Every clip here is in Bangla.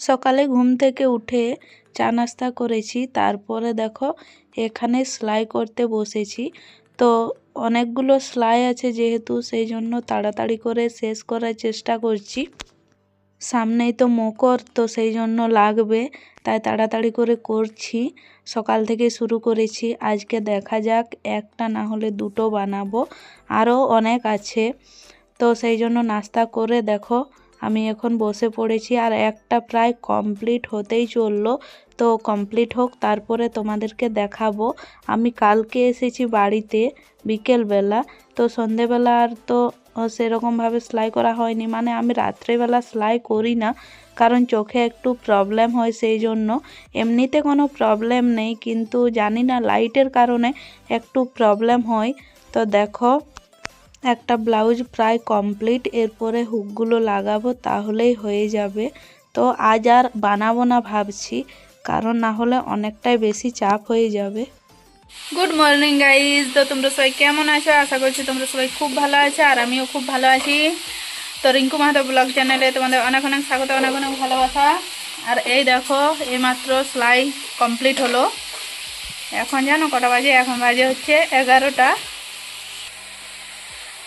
সকালে ঘুম থেকে উঠে চা নাস্তা করেছি। তারপরে দেখো, এখানে সেলাই করতে বসেছি। তো অনেকগুলো সেলাই আছে যেহেতু, সেই জন্য তাড়াতাড়ি করে শেষ করার চেষ্টা করছি। সামনেই তো মকর, তো সেই জন্য লাগবে। তাই তাড়াতাড়ি করে করছি। সকাল থেকে শুরু করেছি। আজকে দেখা যাক, একটা না হলে দুটো বানাবো। আরও অনেক আছে। তো সেই জন্য নাস্তা করে দেখো, আমি এখন বসে পড়েছি আর একটা প্রায় কমপ্লিট হতেই চলল। তো কমপ্লিট হোক, তারপরে তোমাদেরকে দেখাবো। আমি কালকে এসেছি বাড়িতে, বিকেলবেলা। তো সন্ধেবেলা আর তো সেরকমভাবে সেলাই করা হয়নি। মানে আমি রাত্রেবেলা সেলাই করি না, কারণ চোখে একটু প্রবলেম হয় সেই জন্য। এমনিতে কোনো প্রবলেম নেই, কিন্তু জানি না লাইটের কারণে একটু প্রবলেম হয়। তো দেখো, একটা ব্লাউজ প্রায় কমপ্লিট এরপরে হুকগুলো লাগাবো, তাহলেই হয়ে যাবে। তো আজ আর বানাবো না ভাবছি, কারণ না হলে অনেকটাই বেশি চাপ হয়ে যাবে। গুড মর্নিং গাইজ তো তোমরা সবাই কেমন আছো? আশা করছি তোমরা সবাই খুব ভালো আছো আর আমিও খুব ভালো আছি। তো রিঙ্কু মাহাতো ব্লগ চ্যানেলে তোমাদের অনেক অনেক স্বাগত, অনেক অনেক ভালোবাসা। আর এই দেখো, এইমাত্র সেলাই কমপ্লিট হলো। এখন জানো কটা বাজে? এখন বাজে হচ্ছে এগারোটা।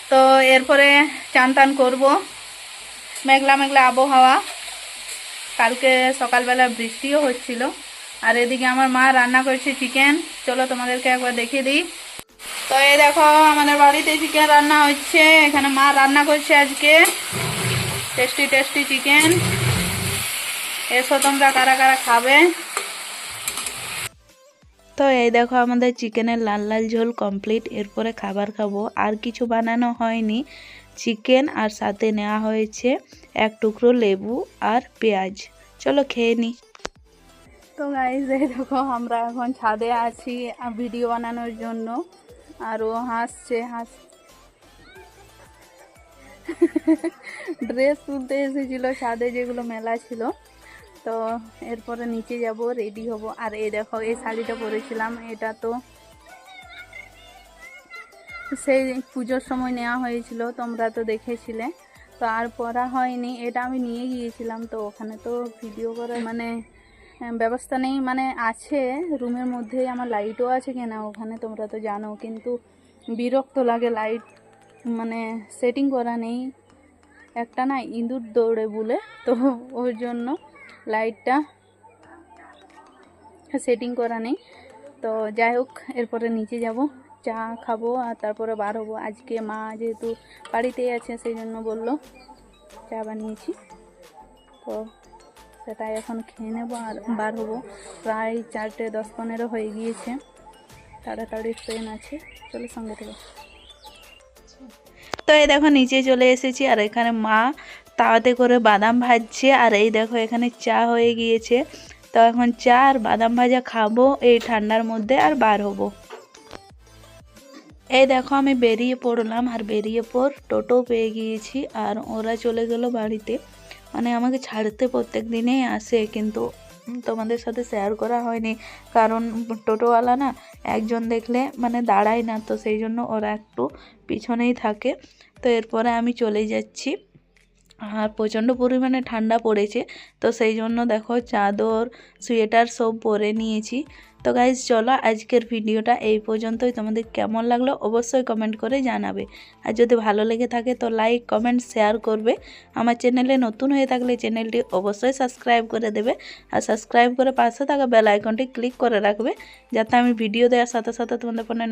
তো এরপরে চান টান করব। মেঘলা মেঘলা আবহাওয়া। কালকে সকালবেলা বৃষ্টিও হচ্ছিল। আর এদিকে আমার মা রান্না করছে চিকেন চলো তোমাদেরকে একবার দেখিয়ে দিই। তো এই দেখো, আমাদের বাড়িতে চিকেন রান্না হচ্ছে। এখানে মা রান্না করছে আজকে। টেস্টি টেস্টি চিকেন এসো তোমরা কারা কারা খাবে। তো এই দেখো, আমাদের চিকেনের লাল লাল ঝোল কমপ্লিট এরপরে খাবার খাব। আর কিছু বানানো হয়নি। চিকেন আর সাথে নেওয়া হয়েছে এক টুকরো লেবু আর পেঁয়াজ। চলো খেয়ে নিই তো গাইজ এই দেখো, আমরা এখন ছাদে আছি ভিডিও বানানোর জন্য। আর ও হাসছে, হাস ড্রেস তুলতে এসেছিল ছাদে যেগুলো মেলা ছিল। তো এরপরে নিচে যাব রেডি হব। আর এই দেখো, এই শাড়িটা পরেছিলাম, এটা তো সেই পুজোর সময় নেওয়া হয়েছিল, তোমরা তো দেখেছিলে। তো আর পরা হয়নি, এটা আমি নিয়ে গিয়েছিলাম, তো ওখানে তো ভিডিও করে মানে ব্যবস্থা নেই মানে আছে, রুমের মধ্যেই আমার লাইটও আছে কিনা, ওখানে তোমরা তো জানো, কিন্তু বিরক্ত লাগে লাইট মানে সেটিং করা নেই। একটা না ইঁদুর দৌড়ে বলে, তো ওর জন্য লাইটটা সেটিং করা নেই। তো যাই হোক, এরপরে নিচে যাব, চা খাব আর তারপরে বার হব। আজকে মা যেহেতু বাড়িতেই আছে, সেই জন্য বলল, চা বানিয়েছি। তো সেটাই এখন খেয়ে নেব আর বার হব। প্রায় চারটে দশ পনেরো হয়ে গিয়েছে। তাড়াতাড়ি ট্রেন আছে, চলো সঙ্গে থেকে। তো এই দেখো, নিচে চলে এসেছি আর এখানে মা তাওয়াতে করে বাদাম ভাজছে। আর এই দেখো, এখানে চা হয়ে গিয়েছে। তো এখন চা আর বাদাম ভাজা খাব, এই ঠান্ডার মধ্যে আর বার হব। এই দেখো, আমি বেরিয়ে পড়লাম। আর বেরিয়ে পর টোটো পেয়ে গিয়েছি। আর ওরা চলে গেল বাড়িতে। মানে আমাকে ছাড়তে প্রত্যেক দিনেই আসে, কিন্তু তোমাদের সাথে শেয়ার করা হয়নি। কারণ টোটোওয়ালা না একজন দেখলে মানে দাঁড়ায় না, তো সেই জন্য ওরা একটু পিছনেই থাকে। তো এরপরে আমি চলে যাচ্ছি। আর প্রচণ্ড পরিমাণে ঠান্ডা পড়েছে, তো সেই জন্য দেখো চাদর সোয়েটার সব পরে নিয়েছি। তো গাইজ চলো আজকের ভিডিওটা এই পর্যন্তই। তোমাদের কেমন লাগল অবশ্যই কমেন্ট করে জানাবে। আর যদি ভালো লেগে থাকে তো লাইক কমেন্ট শেয়ার করবে। আমার চ্যানেলে নতুন হয়ে থাকলে চ্যানেলটি অবশ্যই সাবস্ক্রাইব করে দেবে। আর সাবস্ক্রাইব করে পাশে থাকা বেল আইকনটি ক্লিক করে রাখবে, যাতে আমি ভিডিও দেওয়ার সাথে সাথে তোমাদের ফোনে